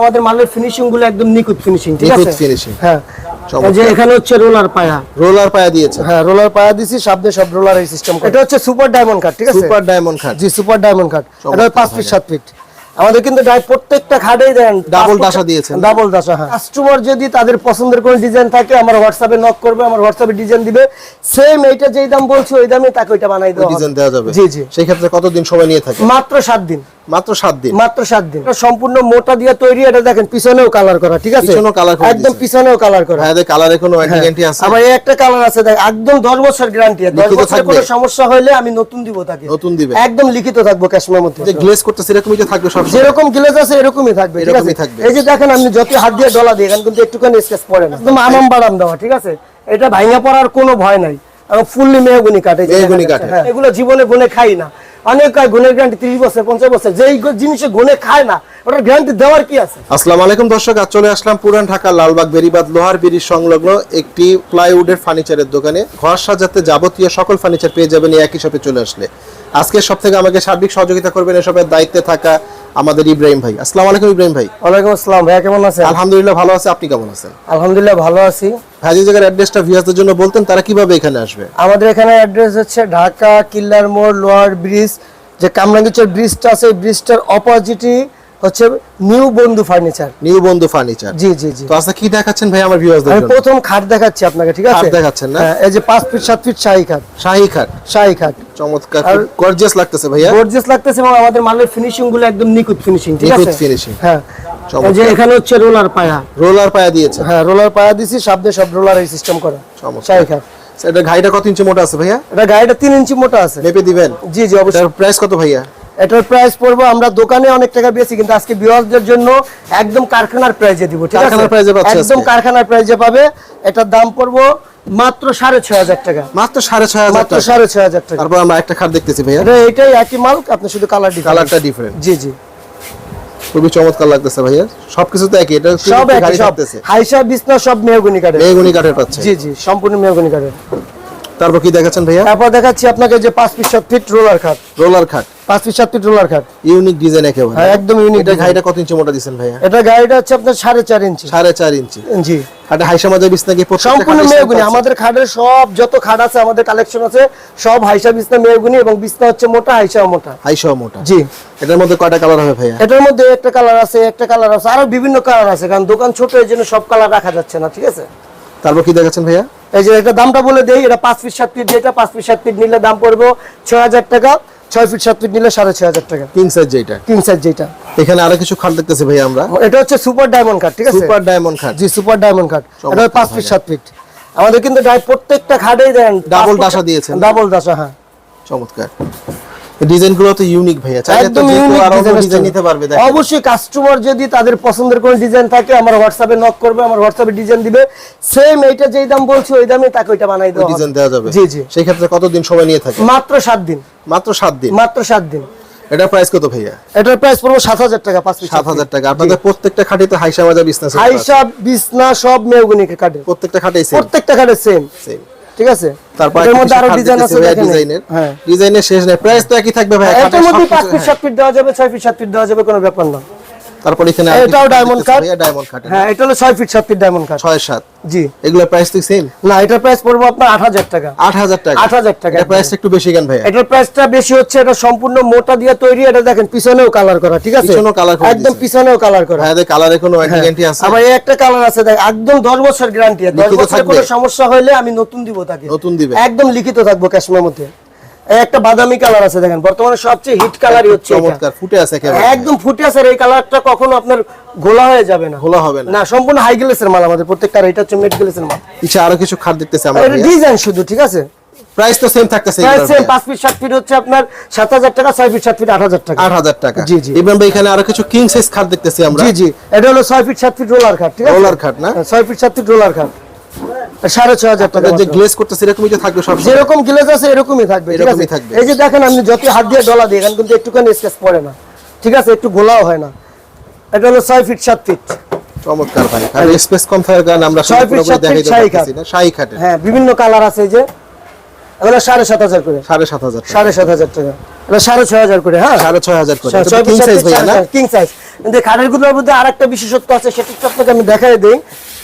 আমাদের মালের ফিনিশিংগুলো একদম নিখুঁত ফিনিশিং ঠিক আছে? finishing। হ্যাঁ। যে এখানে হচ্ছে রোলার পায়া। রোলার পায়া দিয়েছে। হ্যাঁ রোলার পায়া দিছি সামনে সব রোলার এই সিস্টেম এটা হচ্ছে সুপার ডায়মন্ড কাট ঠিক আছে? সুপার ডায়মন্ড খাট জি সুপার ডায়মন্ড কাট এটা চমৎকার পাঁচ ফিট সাত ফিট আমাদের কিন্তু প্রত্যেকটা খাটেই দেন Double দাসা দিয়েছেন। ডাবল দাসা হ্যাঁ। কাস্টমার যদি তাদের পছন্দের কোনো ডিজাইন থাকে আমার হোয়াটসঅ্যাপে নক করবে আমার হোয়াটসঅ্যাপে ডিজাইন দিবে। সেম এইটা যেই দাম বলছি ওই দামে তাকে ওইটা বানাই দেওয়া ডিজাইন দেওয়া যাবে। জি জি। সেই ক্ষেত্রে কতদিন সময় নিয়ে থাকে? মাত্র সাত দিন। মাত্র সাত দিন। মাত্র সাত দিন। এটা সম্পূর্ণ মোটা দিয়ে তৈরি এটা দেখেন পিছনেও কালার করা ঠিক আছে? পিছনেও colour করে একদম পিছনেও কালার করা। ভাইয়াদের কালারে গ্যারান্টি আছে। আবার একটা কালার আছে দেখ একদম দশ বছর গ্যারান্টি লিখিত বছরের থাকবে? কোনো সমস্যা হলে আমি নতুন দিব তাকে। নতুন দিবে। একদম লিখিত থাকব ক্যাশমের মধ্যে যে গ্লেজ করতেছে এরকমই তো থাকবে সব যেরকম গ্লেজ আছে এরকমই থাকবে এরকমই থাকবে। এই যে দেখেন আপনি যত হাত দিয়ে ডলা দিয়ে এখানে কিন্তু একটুখানি স্কেচ পড়ে না। একদম আনাম বাড়াম দেওয়া ঠিক আছে? এটা ভাঙা পড়ার কোনো ভয় নাই। ফুললি মেহগুনি কাটে মেহগনি কাঠে। এগুলো জীবনে গুনে খাই না। অনেক গুণের গ্যারান্টি ত্রিশ বছর, পঞ্চাশ বছর, যেই জিনিসে গুনে খায় না, ওটার গ্যারান্টি দেওয়ার কি আছে? আসসালামু আলাইকুম দর্শক, আজ চলে আসলাম পুরান ঢাকা লালবাগ বেরিবাদ লোহার ব্রিজ সংলগ্ন একটি প্লাইউডের ফার্নিচারের দোকানে। ঘর সাজাতে যাবতীয় সকল ফার্নিচার পেয়ে যাবেন একই শপে চলে আসলে। আজকে সব থেকে আমাকে সার্বিক সহযোগিতা করবেন এসবের দায়িত্বে থাকা আমাদের ইব্রাহিম ভাই। আসসালামু আলাইকুম ইব্রাহিম ভাই। ওয়ালাইকুম আসসালাম ভাই কেমন আছেন? আলহামদুলিল্লাহ ভালো আছে আপনি কেমন আছেন? আলহামদুলিল্লাহ ভালো আছি। ভাই যে জায়গার অ্যাড্রেসটা ভিউয়ারদের জন্য বলতেন তারা কীভাবে এখানে আসবে? আমাদের এখানে অ্যাড্রেস হচ্ছে ঢাকা কিল্লার মোড় লোয়ার ব্রিজ যে কামরাঙ্গিচর ব্রিজটা আছে এই ব্রিজটার অপোজিটই হচ্ছে new Bandhu furniture. New Bandhu furniture. জি জি জি। তো আজকে কি দেখাচ্ছেন ভাই আমার ভিউয়ারদের আমি জন্য? প্রথম খাট দেখাচ্ছি আপনাকে ঠিক আছে? খাট দেখাচ্ছেন না? হ্যাঁ, এই যে পাঁচ ফিট সাত ফিট শাহী খাট। শাহী খাট। শাহী খাট। চমৎকার গর্জিয়াস লাগতেছে ভাইয়া। গর্জিয়াস লাগতেছে এবং আমাদের মালের ফিনিশিংগুলো একদম নিখুঁত ফিনিশিং ঠিক নিখুঁত আছে? finishing। হ্যাঁ। যে এখানে হচ্ছে রোলার পায়া। রোলার পায়া দিয়েছে। হ্যাঁ রোলার পায়া দিছি সামনে সব রোলার এই সিস্টেম করা। চমৎকার। শাহী খাট। এটা ঘাইটা কত ইঞ্চি মোটা আছে ভাইয়া? এটা গাড়িটা তিন ইঞ্চি মোটা আছে। মেপে দিবেন? জি জি অবশ্যই। প্রাইস কত ভাইয়া? এটার প্রাইস পড়ব আমরা দোকানে অনেক টাকা পেয়েছি কিন্তু আজকে বিওয়ারদের জন্য একদম কারখানার প্রাইজে দিব ঠিক আছে? একদম কারখানার প্রাইজে পাবে এটার দাম পড়ব মাত্র সাড়ে ছয় হাজার টাকা। মাত্র সাড়ে ছয় হাজার মাত্র সাড়ে ছয় হাজার টাকা। তারপর আমরা একটা খাট দেখতেছি ভাইয়া। এটাই একই মাল আপনি শুধু কালার কালারটা ডিফারেন্ট জি জি। খুবই চমৎকার লাগতেছে ভাইয়া। সবকিছু তো একই এটা সব একই সব। হাইসা বিছনা সব মেহগুনি কাঠের পাচ্ছে। জি জি সম্পূর্ণ মেহগুনি কাঠের। তারপর কি দেখাচ্ছেন ভাইয়া? তারপর দেখাচ্ছি আপনাকে যে পাঁচ পিস সাত ফিট রোলার খাট। রোলার খাট। পাঁচ পিস সাত ফিট রোলার খাট। ইউনিক ডিজাইন একেবারে। হ্যাঁ একদম ইউনিক এটা ঘাইটা কত ইঞ্চি মোটা ভাইয়া? এটা গাড়িটা হচ্ছে আপনার সাড়ে চার ইঞ্চি। সাড়ে চার ইঞ্চি। জি। খাটে হাইসা বিছনা কি সম্পূর্ণ পাচ্ছে? আমাদের খাটের সব যত খাট আছে আমাদের কালেকশন আছে সব হাইসা বিছনা মেহগুনি এবং বিছনা হচ্ছে মোটা হাইসা মোটা। হাইসা মোটা। জি। এটার মধ্যে কয়টা কালার হবে ভাইয়া? এটার মধ্যে একটা কালার আছে একটা কালার আছে আরও বিভিন্ন কালার আছে কারণ দোকান ছোট এই জন্য সব কালার রাখা যাচ্ছে না ঠিক আছে? তারপর কি দেখাচ্ছেন ভাইয়া? এই যে এটা দামটা বলে দেই এটা পাঁচ ফিট সাত ফিট যেটা পাঁচ ফিট সাত ফিট নিলে দাম পড়বে ছয় হাজার টাকা ছয় ফিট সাত ফিট নিলে সাড়ে ছয় হাজার টাকা। কিং সাইজ যেটা। তিন সাইজ যেটা। এখানে আরও কিছু খাট দেখতেছি ভাইয়া আমরা। এটা হচ্ছে সুপার ডায়মন্ড খাট ঠিক আছে? সুপার ডায়মন্ড খাট। জি সুপার ডায়মন্ড কাট চমৎকার এটা পাঁচ ফিট সাত ফিট আমাদের কিন্তু প্রত্যেকটা খাটেই দেন Double দাসা দিয়েছেন। ডাবল দাসা হ্যাঁ। চমৎকার। ডিজাইন তো ইউনিক ভাইয়া। একদম ইউনিক ডিজাইন ডিজাইন নিতে পারবে অবশ্যই কাস্টমার যদি তাদের পছন্দের কোনো ডিজাইন থাকে আমার হোয়াটসঅ্যাপে নক করবে আমার হোয়াটসঅ্যাপে ডিজাইন দিবে। সেম এইটা যেই দাম বলছি ওই দামে তাকে ওইটা বানাই দেওয়া ডিজাইন দেওয়া যাবে। জি জি। সেই ক্ষেত্রে কতদিন সময় নিয়ে থাকে? মাত্র সাত দিন। মাত্র সাত দিন? মাত্র সাত দিন। এটার প্রাইস কত ভাইয়া? এটার প্রাইস পড়ব সাত হাজার টাকা পাঁচ পিস সাত হাজার টাকা। আপনাদের প্রত্যেকটা খাটিতে হাইসা মাজা বিজনেস সব কাটে। প্রত্যেকটা সেম প্রত্যেকটা কাটে সেম সেম ঠিক আছে? তারপর এর মধ্যে আরও ডিজাইন আছে দেখেন। ডিজাইনের হ্যাঁ। ডিজাইনের শেষ নেই প্রাইস তো একই থাকবে ভাই এটার মধ্যে পাঁচ ফিট সাত ফিট দেওয়া যাবে ছয় পিস সাত ফিট দেওয়া যাবে কোনো ব্যাপার না। তারপর এখানে এটাও diamond cut। ডায়মন্ড কাট হ্যাঁ এটা হলো ছয় ফিট সাত ফিট ডায়মন্ড কাট ছয় সাত। জি। এগুলোর প্রাইস তো সেম না এটার প্রাইস পড়ব আপনার আট হাজার টাকা। আট হাজার টাকা। আট হাজার টাকা। এটা প্রাইস একটু বেশি কেন এটার প্রাইসটা বেশি হচ্ছে এটা সম্পূর্ণ মোটা দিয়ে তৈরি এটা দেখেন পিছনেও কালার করা ঠিক আছে? পিছনেও colour করে একদম পিছনেও কালার করা। ভাইয়াদের কালারে কোনো গ্যারান্টি আছে? আবার এই একটা কালার আছে দেখ একদম দশ বছর গ্যারান্টি দশ লিখিত বছরের কোনো সমস্যা হলে আমি নতুন দিব তাকে। নতুন দিবে। একদম লিখিত থাকব ক্যাশমের মধ্যে। একটা বাদামি কালার আছে দেখেন বর্তমানে সবচেয়ে হিট কালারই হচ্ছে চমৎকার ফুটে আছে একদম ফুটে আছে এই কালারটা কখনো আপনার গোলা হয়ে যাবে না। খোলা হবে না। না সম্পূর্ণ হাই গ্লেসের মাল আমাদের প্রত্যেকটা এটা হচ্ছে মেড গ্লেসের মাল। কিছু আরও কিছু খাট দেখতেছি আমরা এটা ডিজাইন শুধু ঠিক আছে? প্রাইস তো সেম থাকতেছে প্রাইস সেম পাঁচ ফিট সাত ফিট হচ্ছে আপনার সাত হাজার টাকা ছয় ফিট সাত ফিট আট হাজার টাকা। আট হাজার টাকা। জি, জি। ভাই এখানে আরও কিছু কিং সাইজ খাট দেখতেছি আমরা। জি জি। এটা হলো ছয় ফিট সাত ফিট রোলার খাট ঠিক আছে? রোলার খাট না? হ্যাঁ, ছয় ফিট সাত ফিট রোলার খাট। সাড়ে ছয় হাজার টাকা যে গ্লেজ করতেছে এরকমই তো থাকবে সব যেরকম গ্লেজ আছে এরকমই থাকবে এরকমই থাকবে। এই যে দেখেন আপনি যত হাত দিয়ে ডলা দিয়ে এখানে কিন্তু একটুখানি স্কেচ পড়ে না। ঠিক আছে? একটু গোলাও হয় না। এটা হলো ছয় ফিট সাত ফিট চমৎকার ভাই। আর স্পেস কম থাকার কারণে আমরা ছয় ফিট সাত ফিট শাহী খাট। শাহী খাটের। হ্যাঁ বিভিন্ন কালার আছে যে। এগুলো সাড়ে সাত হাজার করে। সাড়ে সাত হাজার সাড়ে সাত হাজার টাকা। এটা সাড়ে ছয় হাজার করে হ্যাঁ? সাড়ে ছয় হাজার করে। কিং সাইজ কিং সাইজ কিন্তু খাটেরগুলোর মধ্যে আরেকটা বিশেষত্ব আছে সেটা আপনাকে আমি দেখাই দিই।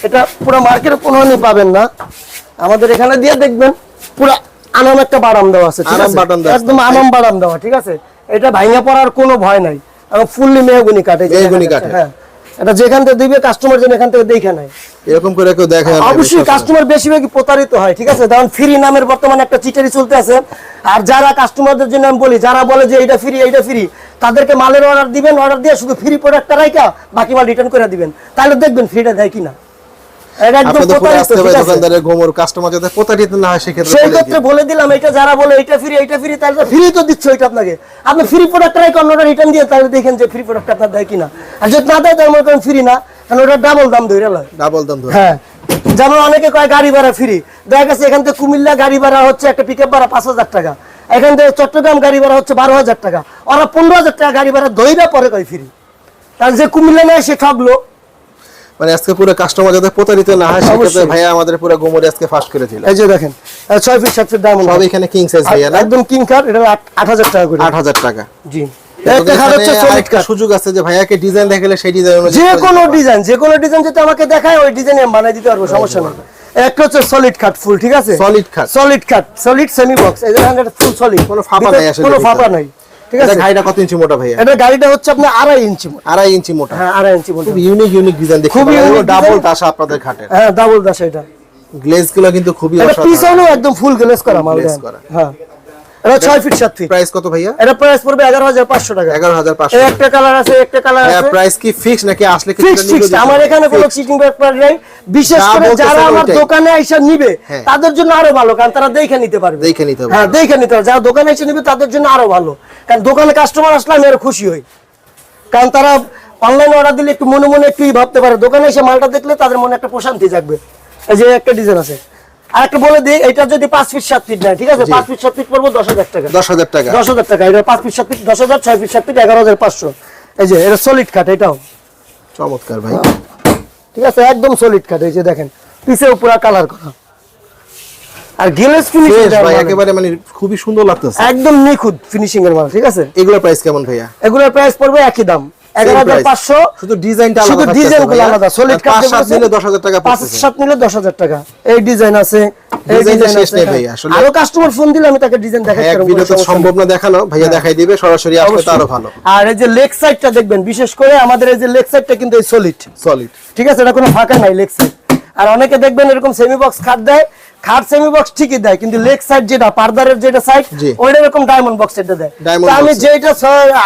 এটা পুরো মার্কেটে কোনো পাবেন না। আমাদের এখানে দিয়ে দেখবেন পুরো আনাম একটা বাদাম দেওয়া আছে। একদম আনাম বাদাম দেওয়া ঠিক আছে? এটা ভাঙা পড়ার কোনো ভয় নাই। এবং ফুললি মেহগুনি কাটে মেহগনি কাঠের। হ্যাঁ। এটা যেখান থেকে দিবে কাস্টমার যেন এখান থেকে দেখে নেয়। এরকম করে কেউ দেখে অবশ্যই কাস্টমার বেশিরভাগই প্রতারিত হয় ঠিক আছে? কারণ ফ্রি নামের বর্তমানে একটা চিটারি চলতে আছে আর যারা কাস্টমারদের জন্য আমি বলি যারা বলে যে এটা ফ্রি এটা ফ্রি তাদেরকে মালের অর্ডার দিবেন অর্ডার দিয়ে শুধু ফ্রি প্রোডাক্টটা রাইকা বাকি মাল রিটার্ন করে দিবেন। তাহলে দেখবেন ফ্রিটা দেয় কিনা। বলে ক্ষেত্রে দিন। বলে দিলাম এটা যারা বলে এটা ফ্রি এটা ফ্রি তাহলে ফ্রি তো দিচ্ছে ওইটা আপনাকে। আপনি ফ্রি প্রোডাক্ট অন্যটা রিটার্ন দিয়ে তাহলে দেখেন যে ফ্রি প্রোডাক্ট আপনার দেয় কিনা। আর যদি না দেয় তাহলে মনে করেন ফ্রি না কারণ ওটা ডাবল দাম ধরে লয়। ডাবল দাম হ্যাঁ। যেমন অনেকে কয় গাড়ি ভাড়া ফ্রি দেখা গেছে এখান থেকে কুমিল্লা গাড়ি ভাড়া হচ্ছে একটা পিক ভাড়া পাঁচ হাজার টাকা। এখান থেকে চট্টগ্রাম গাড়ি ভাড়া হচ্ছে বারো হাজার টাকা। ওরা পনেরো হাজার টাকা গাড়ি ভাড়া দইরা পরে কয় ফ্রি তাহলে যে কুমিল্লা নেয় সে ঠকলো মানে আজকে পুরো কাস্টমার যাতে প্রতারিত না হয় সেক্ষেত্রে ভাইয়া আমাদের পুরো গোমরে আজকে করে দিল। এই যে দেখেন ছয় ফিট সাত ফিট ডায়মন্ড সব এখানে কিং সাইজ ভাইয়া একদম কিং এটা আট- হাজার টাকা করে। আট হাজার টাকা। জি। সলিড সুযোগ আছে যে ভাইয়াকে ডিজাইন দেখালে সেই ডিজাইন যে কোনো ডিজাইন যে কোনো ডিজাইন যদি আমাকে দেখায় ওই ডিজাইন আমি বানাই দিতে পারব সমস্যা নেই। একটা হচ্ছে সলিড কাট ফুল ঠিক আছে? Solid cut। Solid cut solid semi box এই ফুল সলিড কোনো ফাঁপা নাই কোনো। ফাঁপা নাই। ঠিক আছে? গাড়িটা কত ইঞ্চি মোটা ভাইয়া? এটা গাড়িটা হচ্ছে আপনার আড়াই ইঞ্চি মোটা। আড়াই ইঞ্চি মোটা। হ্যাঁ আড়াই ইঞ্চি মোটা। খুব ইউনিক ইউনিক ডিজাইন দেখতে খুব ডাবল দাশা আপনাদের খাটের হ্যাঁ ডাবল দাশা এটা। গ্লেজগুলো কিন্তু খুবই এটা অসাধারণ। পিছনেও একদম ফুল গ্লেজ করা মাল Glaze করা। হ্যাঁ। এটা ছয় ফিট সাত ফিট প্রাইস কত ভাইয়া? এটা প্রাইস পড়বে এগারো হাজার পাঁচশো টাকা। এগারো হাজার পাঁচশো। এই একটা কালার আছে একটা কালার হ্যাঁ আছে। প্রাইস কি ফিক্স নাকি আসলে কি ফিক্স আমার এখানে কোনো চিটিং ব্যাপার নেই। বিশেষ করে যারা আমার দোকানে এসে নিবে হ্যাঁ। তাদের জন্য আরও ভালো কারণ তারা দেখে নিতে পারবে। দেখে নিতে হবে হ্যাঁ দেখে নিতে হবে যারা দোকানে এসে নিবে তাদের জন্য আরও ভালো। কারণ দোকানে কাস্টমার আসলে আমি আরও খুশি হই। কারণ তারা অনলাইনে অর্ডার দিলে একটু মনে মনে একটু ভাবতে পারে। দোকানে এসে মালটা দেখলে তাদের মনে একটা প্রশান্তি জাগবে। এই যে একটা ডিজাইন আছে। আর একটা বলে দিই এটা যদি পাঁচ ফিট সাত ফিট নেয় ঠিক আছে? পাঁচ ফিট সাত ফিট পড়ব দশ হাজার টাকা। দশ হাজার টাকা। দশ হাজার টাকা এটা পাঁচ ফিট সাত ফিট দশ হাজার ছয় ফিট সাত ফিট এগারো হাজার পাঁচশো। এই যে এটা সলিড কাঠ এটাও। চমৎকার ভাই। ঠিক আছে? একদম সলিড কাঠ এই যে দেখেন পিছেও পুরা কালার করা। আর গিলেস ফিনিশিং ভাই একেবারে মানে খুবই সুন্দর লাগতেছে। একদম নিখুঁত ফিনিশিং এর মাল ঠিক আছে? এগুলোর প্রাইস কেমন ভাইয়া? এগুলোর প্রাইস পড়বে একই দাম। এগারো হাজার price। পাঁচশো। শুধু ডিজাইনটা শুধু আলাদা আলাদা সলিড কাঠ নিলে দশ হাজার টাকা পাঁচ সাত নিলে দশ হাজার টাকা। এই ডিজাইন আছে এই ডিজাইন শেষ নেই হ্যাঁ। ভাই, আসলে- আরও কাস্টমার ফোন দিলে আমি তাকে ডিজাইন দেখাই সম্ভব না দেখানো ভাইয়া দেখাই দিবে সরাসরি আসলে তো আরও ভালো। আর এই যে লেগ সাইডটা দেখবেন বিশেষ করে আমাদের এই যে লেগ সাইডটা কিন্তু এই সলিড সলিড ঠিক আছে এটা কোনো ফাঁকা নাই লেগ সাইড আর অনেকে দেখবেন এরকম সেমি বক্স খাট দেয় খাট সেমি বক্স ঠিকই দেয় কিন্তু লেগ সাইড যেটা পার্দারের যেটা সাইড জি। ওইটা এরকম ডায়মন্ড বক্স এটা দেয়। আমি যেটা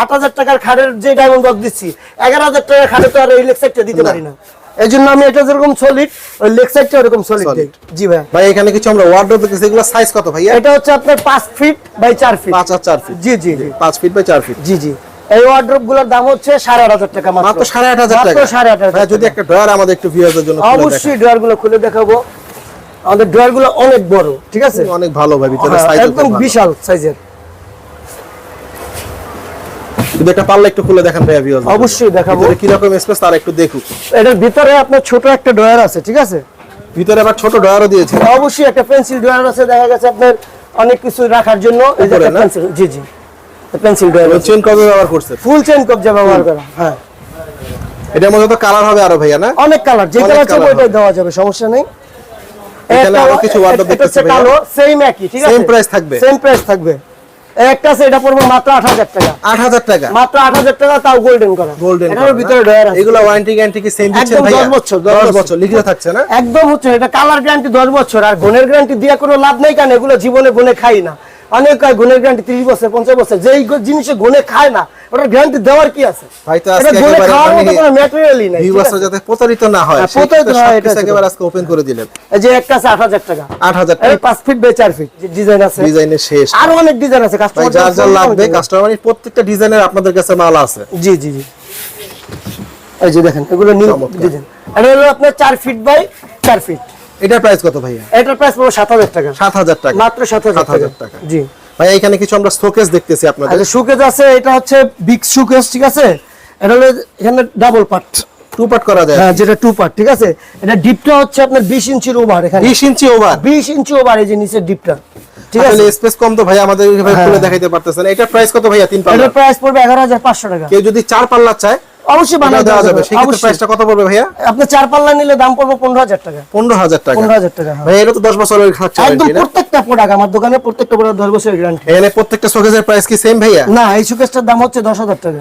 আট হাজার টাকার খাটের যে ডায়মন্ড বক্স দিচ্ছি এগারো হাজার টাকার খাটে তো আর এই লেগ সাইডটা দিতে পারি না। এই জন্য আমি এটা যেরকম সলিড ওই লেগ সাইডটা ওরকম সলিড জি ভাই ভাই এখানে কিছু আমরা ওয়ার্ডরোব দেখতেছি এগুলো সাইজ কত ভাইয়া? এটা হচ্ছে আপনার পাঁচ ফিট বাই চার ফিট পাঁচ আর চার ফিট জি জি জি। পাঁচ ফিট বাই চার ফিট জি জি। এই ওয়ার্ড্রপগুলোর দাম হচ্ছে সাড়ে আট হাজার টাকা মাত্র। সাড়ে আট হাজার টাকা। সাড়ে আট হাজার যদি একটা ড্রয়ার আমাদের একটু ভিউয়ারদের জন্য। অবশ্যই ড্রয়ারগুলো খুলে দেখাবো। আমাদের ড্রয়ারগুলো অনেক বড় ঠিক আছে? অনেক ভালো ভাই ভিতরে হ্যাঁ, সাইজ একদম বিশাল সাইজের যদি একটা পাল্লা একটু খুলে দেখেন ভাইয়া ভিউয়ার অবশ্যই দেখাবো। কি রকম স্পেস তার একটু দেখুক। এটার ভিতরে আপনার ছোট একটা ড্রয়ার আছে ঠিক আছে? ভিতরে আবার ছোট ড্রয়ারও দিয়েছে। অবশ্যই একটা পেন্সিল ড্রয়ার আছে দেখা গেছে আপনার অনেক কিছু রাখার জন্য। জি জি। পেন্সিল ড্রয়ার চেন ব্যবহার করছে। ফুল চেন কবজা ব্যবহার করা হ্যাঁ। এটার মধ্যে তো কালার হবে আরও ভাইয়া না? অনেক কালার যে কালার colour ওইটাই দেওয়া যাবে সমস্যা নেই। কিছু। কালো সেম একই ঠিক আছে? Same price থাকবে? সেম প্রাইস থাকবে। একটা আছে এটা পড়বে মাত্র আট হাজার টাকা। আট হাজার টাকা? মাত্র আট হাজার টাকা তাও গোল্ডেন করা। গোল্ডেন এটার ভিতরে আছে। এগুলো ওয়ারেন্টি গ্যারান্টি কি সেম দিচ্ছেন একদম 10 বছর, 10 10 বছর। লিখিত থাকছে না? একদম হচ্ছে এটা কালার গ্যারান্টি দশ বছর আর গুণের গ্যারান্টি দিয়ে কোনো লাভ নেই কারণ এগুলো জীবনে গুণে খাই না। অনেক কয় গুণের গ্যারান্টি ত্রিশ বছর পঞ্চাশ বছর যেই জিনিসে গুণে খায় না ওটার গ্যারান্টি দেওয়ার কি আছে? ভাই তো আজকে খাওয়ার মতো কোনো ম্যাটেরিয়ালই নাই ঠিক ভিউয়ার্সরা যাতে প্রতারিত না হয় প্রতারিত না হয়, এটা একেবারে আজকে ওপেন করে দিলেন। এই যে একটা আছে আট হাজার টাকা। আট হাজার এই টাকা পাঁচ ফিট বাই চার ফিট ডিজাইন আছে। ডিজাইনের শেষ। আরও অনেক ডিজাইন আছে কাস্টমার যার যার লাগবে কাস্টমার প্রত্যেকটা ডিজাইনের আপনাদের কাছে মাল আছে। জি জি জি। এই যে দেখেন এগুলো নিউ ডিজাইন এটা হলো আপনার চার ফিট বাই চার ফিট এটার প্রাইস কত ভাইয়া? এটার প্রাইস পড়বে সাত হাজার টাকা। সাত হাজার টাকা। মাত্র 7,000 টাকা। জি। ভাই এখানে কিছু আমরা শোকেস দেখতেছি আপনাদের। আচ্ছা সুকেজ আছে এটা হচ্ছে বিগ সুকেজ ঠিক আছে? এটা হলো এখানে ডাবল পার্ট টু পার্ট করা যায়। হ্যাঁ যেটা টু পার্ট ঠিক আছে? এটা ডিপটা হচ্ছে আপনার বিশ ইঞ্চির ওভার এখানে। বিশ ইঞ্চি ওভার বিশ ইঞ্চি ওভার এই যে নিচের ডিপটা ঠিক আছে? আসলে স্পেস কম তো ভাই আমাদের ভাই হ্যাঁ। খুলে দেখাইতে পারতেছেন এটা প্রাইস কত ভাইয়া? তিন পাল্লা। এটার প্রাইস পড়বে এগারো হাজার পাঁচশো টাকা। কেউ যদি চার পাল্লা চায় অবশ্যই বানিয়ে দেওয়া দেওয়া যাবে। যাবে। সেক্ষেত্রে প্রাইসটা কত পড়বে ভাইয়া? আপনি চার পাল্লা নিলে দাম পড়বে টাকা। পনেরো হাজার টাকা। পনেরো হাজার টাকা। ভাই এটা তো দশ বছরের খাচ্ছে একদম প্রত্যেকটা প্রোডাক্ট আমার দোকানে প্রত্যেকটা প্রোডাক্ট দশ বছরের গ্যারান্টি এখানে প্রত্যেকটা শোকেজের প্রাইস কি সেম ভাইয়া? না এই সুকেশটার দাম হচ্ছে দশ হাজার টাকা।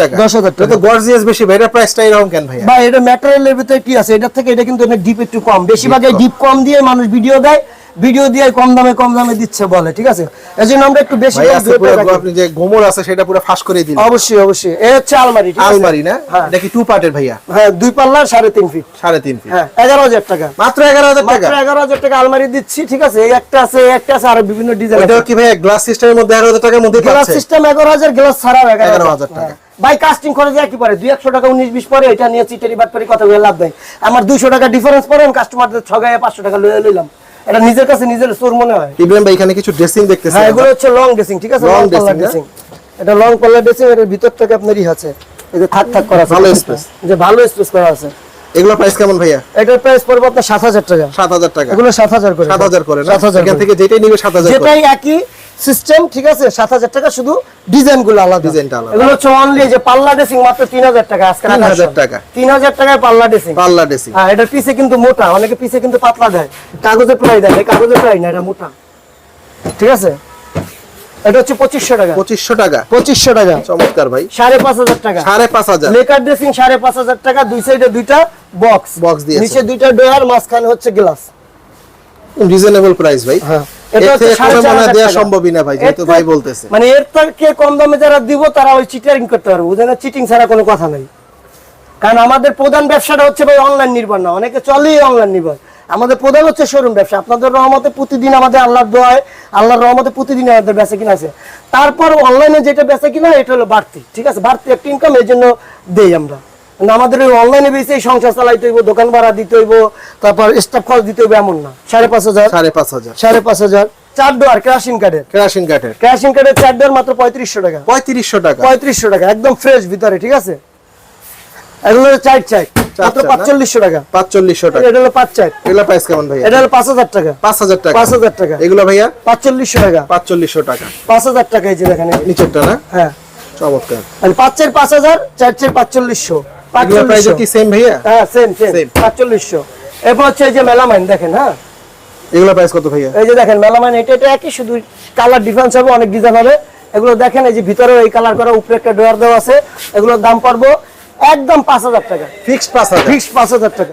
টাকা। 10,000 টাকা। এটা তো গর্জিয়াস বেশি ভাই এটা প্রাইসটা এরকম কেন ভাইয়া? বা এটা ম্যাটেরিয়ালের ভিতরে কি আছে? এটার থেকে এটা কিন্তু ডিপ একটু কম। বেশিরভাগ ডিপ কম। দিয়ে মানুষ ভিডিও দেয়। ভিডিও দিয়ে কম দামে কম দামে দিচ্ছে বলে ঠিক আছে? এই জন্য আমরা একটু বেশি। আপনি যে গোমর আছে সেটা পুরো ফাঁস করে দিলেন। অবশ্যই অবশ্যই। এই হচ্ছে আলমারি? আলমারি না? হ্যাঁ। এটা কি টু পার্টের ভাইয়া? হ্যাঁ দুই পাল্লা সাড়ে তিন ফিট সাড়ে তিন ফিট হ্যাঁ এগারো হাজার টাকা। মাত্র এগারো হাজার টাকা? মাত্র এগারো হাজার টাকা আলমারি দিচ্ছি ঠিক আছে? এই একটা আছে এই একটা আছে আর বিভিন্ন ডিজাইন ওইটাও কি ভাইয়া গ্লাস সিস্টেমের মধ্যে এগারো হাজার টাকার মধ্যে গ্লাস সিস্টেম এগারো হাজার গ্লাস ছাড়াও এগারো 11,000 টাকা। ভাই কাস্টিং খরচ কি পরে দুই একশো টাকা উনিশ বিশ পরে এটা নিয়ে চিটারি পরে কথা বলে লাভ নাই। আমার দুইশো টাকা ডিফারেন্স পরে আমি কাস্টমারদের ছগায় পাঁচশো টাকা লয়ে লইলাম। এটা নিজের কাছে নিজের চোর মনে হয়। ইব্রাহিম ভাই এখানে কিছু ড্রেসিং দেখতেছি হ্যাঁ এগুলো হচ্ছে লং ড্রেসিং ঠিক আছে? লং ড্রেসিং এটা লং কলার ড্রেসিং এর ভিতর থেকে আপনার ই আছে। এই যে থাক থাক করা আছে। ভালো স্পেস যে ভালো স্পেস করা আছে। এগুলো প্রাইস কেমন ভাইয়া? এটার প্রাইস পড়বে আপনার সাত হাজার টাকা। সাত হাজার টাকা। এগুলো সাত হাজার করে। সাত হাজার করে না? সাত হাজার এখান থেকে যেটাই নিবে সাত হাজার করে। যেটাই একই সিস্টেম ঠিক আছে? সাত হাজার টাকা শুধু ডিজাইনগুলো আলাদা। ডিজাইনটা আলাদা। এগুলো হচ্ছে অনলি যে পাল্লা ড্রেসিং মাত্র তিন হাজার টাকা আজকে 3,000 টাকা। তিন হাজার টাকায় পাল্লা ড্রেসিং পাল্লা ড্রেসিং হ্যাঁ এটার পিসে কিন্তু মোটা অনেকে পিসে কিন্তু পাতলা দেয়। কাগজে প্রায় দেয় কাগজে প্রায় না এটা মোটা। ঠিক আছে? এটা হচ্ছে পঁচিশশো টাকা। পঁচিশশো টাকা। পঁচিশশো টাকা। চমৎকার ভাই। সাড়ে পাঁচ হাজার টাকা। সাড়ে পাঁচ হাজার। লেকার ড্রেসিং সাড়ে পাঁচ হাজার টাকা দুই সাইডে দুইটা বক্স Box দিয়েছে। নিচে দুইটা ডোয়ার মাঝখানে হচ্ছে গ্লাস রিজনেবল প্রাইস ভাই। হ্যাঁ। মনে হাজার দেওয়া টাকা। সম্ভবই না ভাই যেহেতু এর ভাই থেকে- বলতেছে। এর থেকে কম দামে যারা দিব তারা ওই চিটারিং করতে পারবে। বুঝেন চিটিং ছাড়া কোনো কথা নাই। কারণ আমাদের প্রধান ব্যবসাটা হচ্ছে ভাই অনলাইন নির্ভর না। অনেকে চলেই অনলাইন নির্ভর। আমাদের প্রধান হচ্ছে শোরুম ব্যবসা। আপনাদের রহমতে প্রতিদিন আমাদের আল্লাহর দোয়ায় আল্লাহর রহমতে প্রতিদিন আমাদের বেচা কিনা আছে। তারপর অনলাইনে যেটা বেচা কিনা এটা হলো বাড়তি। ঠিক আছে? বাড়তি একটা ইনকাম এই জন্য দেই আমরা। আমাদের ওই অনলাইনে বেশি সংসার চালাইতে হইব দোকান ভাড়া দিতে হইব তারপর স্টাফ খরচ দিতে হইব এমন না। সাড়ে পাঁচ হাজার। সাড়ে পাঁচ হাজার। সাড়ে পাঁচ হাজার। চার ডোয়ার ক্রাশিং কার্ডের কেরাসিন কাঠের ক্রাশিং কার্ডের চার ডোয়ার মাত্র পঁয়ত্রিশশো টাকা। পঁয়ত্রিশশো টাকা। পঁয়ত্রিশশো টাকা একদম ফ্রেশ ভিতরে ঠিক আছে? এগুলো হলো চার মাত্র পাঁচচল্লিশশো টাকা। পাঁচচল্লিশশো টাকা। এটা হলো পাঁচ চাই এগুলো প্রাইস কেমন এটা হলো পাঁচ হাজার টাকা। পাঁচ হাজার টাকা। পাঁচ হাজার টাকা। এগুলো ভাইয়া? পাঁচচল্লিশশো টাকা। পাঁচচল্লিশশো টাকা। পাঁচ হাজার টাকা এই যে দেখেন এই- নিচেরটা না? হ্যাঁ। চমৎকার। আর পাঁচ চার পাঁচ হাজার চার চার পাঁচচল্লিশশো। কি সেম ভাইয়া? হ্যাঁ সেম সেম এরপর হচ্ছে এই যে মেলামাইন দেখেন হ্যাঁ? এগুলো প্রাইস কত ভাইয়া? এই যে দেখেন মেলামাইন এটা এটা একই শুধু কালার ডিফারেন্স হবে অনেক ডিজাইন হবে। এগুলো দেখেন এই যে ভিতরে এই কালার করা উপরে একটা ডোয়ার দেওয়া আছে। এগুলোর দাম পড়ব একদম পাঁচ হাজার টাকা। ফিক্সড পাঁচ হাজার। ফিক্স পাঁচ হাজার টাকা।